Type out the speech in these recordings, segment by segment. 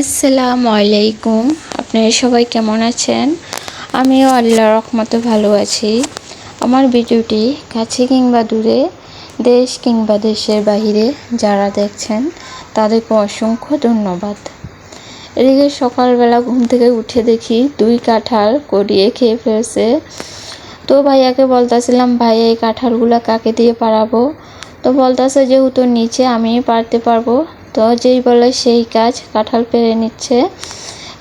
আসসালামু আলাইকুম। আপনারা সবাই কেমন আছেন? আমিও আল্লাহ রহমতে ভালো আছি। আমার ভিডিওটি কাছে কিংবা দূরে, দেশ কিংবা দেশের বাহিরে যারা দেখছেন, তাদেরকে অসংখ্য ধন্যবাদ। এদিকে সকালবেলা ঘুম থেকে উঠে দেখি দুই কাঁঠাল করিয়ে খেয়ে ফেলছে। তো ভাইয়াকে বলতেছিলাম ভাইয়া এই কাঁঠালগুলো কাকে দিয়ে পারাবো তো বলতেছে, যেহেতু নিচে আমি পারতে পারব তো যেই বলে সেই কাজ কাঁঠাল পেরে নিচ্ছে।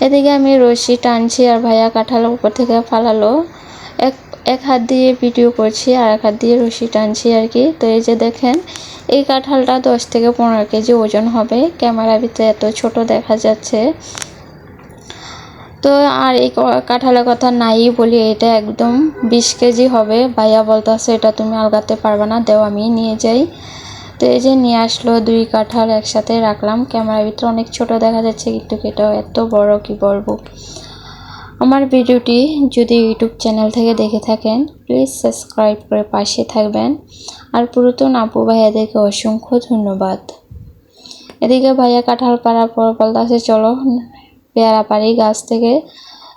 এদিকে আমি রশি টানছি আর ভাইয়া কাঁঠাল উপর থেকে ফালালো। এক এক হাত দিয়ে ভিডিও করছি আর এক হাত দিয়ে রশি টানছি আর কি। তো এই যে দেখেন, এই কাঁঠালটা দশ থেকে পনেরো কেজি ওজন হবে। ক্যামেরা ভিতরে এত ছোট দেখা যাচ্ছে। তো আর এই কাঁঠালের কথা নাই বলি, এটা একদম বিশ কেজি হবে। ভাইয়া বলতেছে, এটা তুমি আলগাতে পারবে না, দেও, আমি নিয়ে যাই। তো এই যে নিয়ে আসলো দুই কাঁঠাল একসাথে রাখলাম। ক্যামেরার ভিতরে অনেক ছোট দেখা যাচ্ছে, কিন্তু এটাও এত বড় কি বলব। আমার ভিডিওটি যদি ইউটিউব চ্যানেল থেকে দেখে থাকেন প্লিজ সাবস্ক্রাইব করে পাশে থাকবেন। আর পুরাতন আপু ভাইয়াদেরকে অসংখ্য ধন্যবাদ। এদিকে ভাইয়া কাঁঠাল পাড়ার পর বলতেছে, চলো পেয়ারা পাড়ি গাছ থেকে।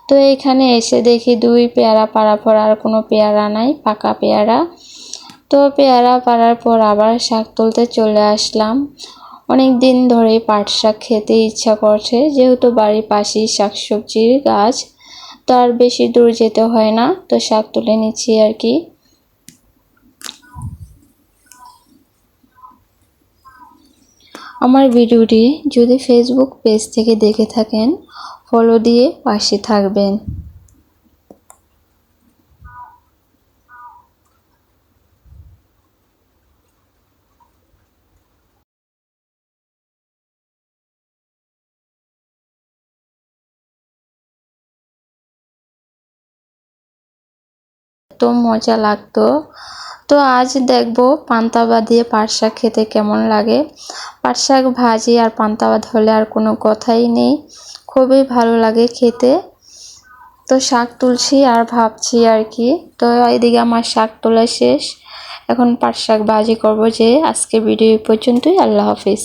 তো এখানে এসে দেখি দুই পেয়ারা পাড়া পর আর কোনো পেয়ারা নাই, পাকা পেয়ারা। তো পেয়ারা পাড়ার পর আবার শাক তুলতে চলে আসলাম। অনেক দিন ধরেই পাট শাক খেতে ইচ্ছা করছে, যেহেতু বাড়ির পাশেই শাকসবজির গাছ, তো আর বেশি দূর যেতে হয় না, তো শাক তুলে নিচ্ছি আর কি। আমার ভিডিওটি যদি ফেসবুক পেজ থেকে দেখে থাকেন ফলো দিয়ে পাশে থাকবেন। এত মজা লাগতো। তো আজ দেখব পান্তাবাদ দিয়ে পাট শাক খেতে কেমন লাগে। পাট শাক ভাজি আর পান্তাবাদ হলে আর কোনো কথাই নেই। খুবই ভালো লাগে খেতে। তো শাক তুলছি আর ভাবছি আর কি। তো এদিকে আমার শাক তোলা শেষ। এখন পাট শাক ভাজি করব যে আজকে ভিডিও পর্যন্তই। আল্লাহ হাফিজ।